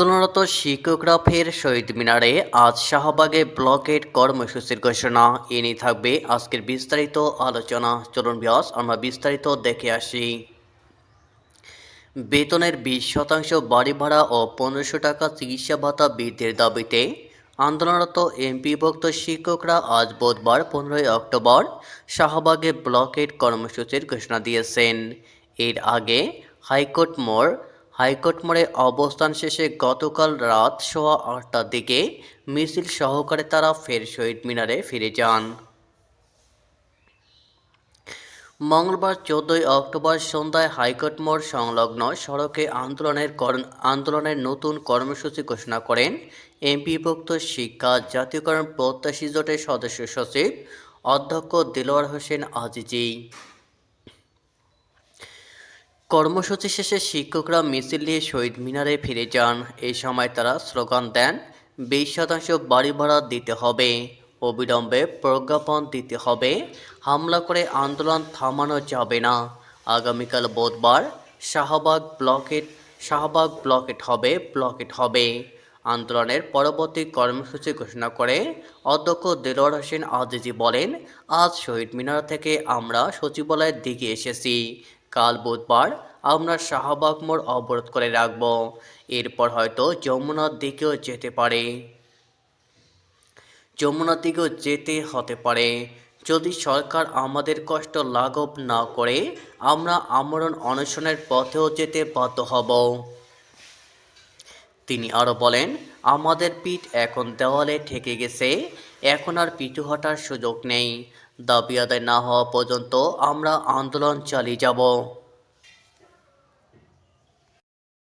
আন্দোলনরত শিক্ষকরা ফের শহীদ মিনারে আজ শাহবাগে ব্লকের কর্মসূচির ঘোষণা। এ নিয়ে থাকবে আজকের বিস্তারিত আলোচনা। চলুন ব্যাস আমরা বিস্তারিত দেখে আসি। বেতনের বিশ শতাংশ বাড়ি ভাড়া ও পনেরোশো টাকা চিকিৎসা ভাতা বৃদ্ধির দাবিতে আন্দোলনরত এমপিভুক্ত শিক্ষকরা আজ বুধবার পনেরোই অক্টোবর শাহবাগে ব্লকের কর্মসূচির ঘোষণা দিয়েছেন। এর আগে হাইকোর্ট মোড় হাইকোর্ট মোড়ে অবস্থান শেষে গতকাল রাত সোয়া আটটার দিকে মিছিল সহকারে তারা ফের শহীদ মিনারে ফিরে যান। মঙ্গলবার চোদ্দই অক্টোবর সন্ধ্যায় হাইকোর্ট মোড় সংলগ্ন সড়কে আন্দোলনের আন্দোলনের নতুন কর্মসূচি ঘোষণা করেন এমপিভুক্ত শিক্ষা, জাতীয়করণ প্রত্যাশী জোটের সদস্য সচিব অধ্যক্ষ দিলওয়ার হোসেন আজিজি। কর্মসূচি শেষে শিক্ষকরা মিছিল নিয়ে শহীদ মিনারে ফিরে যান। এই সময় তারা স্লোগান দেন, বিশ শতাংশ বাড়ি ভাড়া দিতে হবে। অবিলম্বে প্রজ্ঞাপন দিতে হবে। হামলা করে আন্দোলন থামানো যাবে না। আগামীকাল বুধবার শাহবাগ ব্লকেট শাহবাগ ব্লকেট হবে ব্লকেট হবে। আন্দোলনের পরবর্তী কর্মসূচি ঘোষণা করে অধ্যক্ষ দেলোয়ার হোসেন আজিজি বলেন, আজ শহীদ মিনার থেকে আমরা সচিবালয়ের দিকে এসেছি। কাল বুধবার আমরা শাহবাগ মোড় অবরোধ করে রাখব। এরপর হয়তো যমুনার দিকেও যেতে পারে। যমুনার দিকেও যেতে হতে পারে। যদি সরকার আমাদের কষ্ট লাঘব না করে, আমরা আমরণ অনশনের পথেও যেতে বাধ্য হব। তিনি আরও বলেন, আমাদের পিঠ এখন দেওয়ালে ঠেকে গেছে। এখন আর পিছু হটার সুযোগ নেই। দাবি আদায় না হওয়া পর্যন্ত আমরা আন্দোলন চালিয়ে যাব।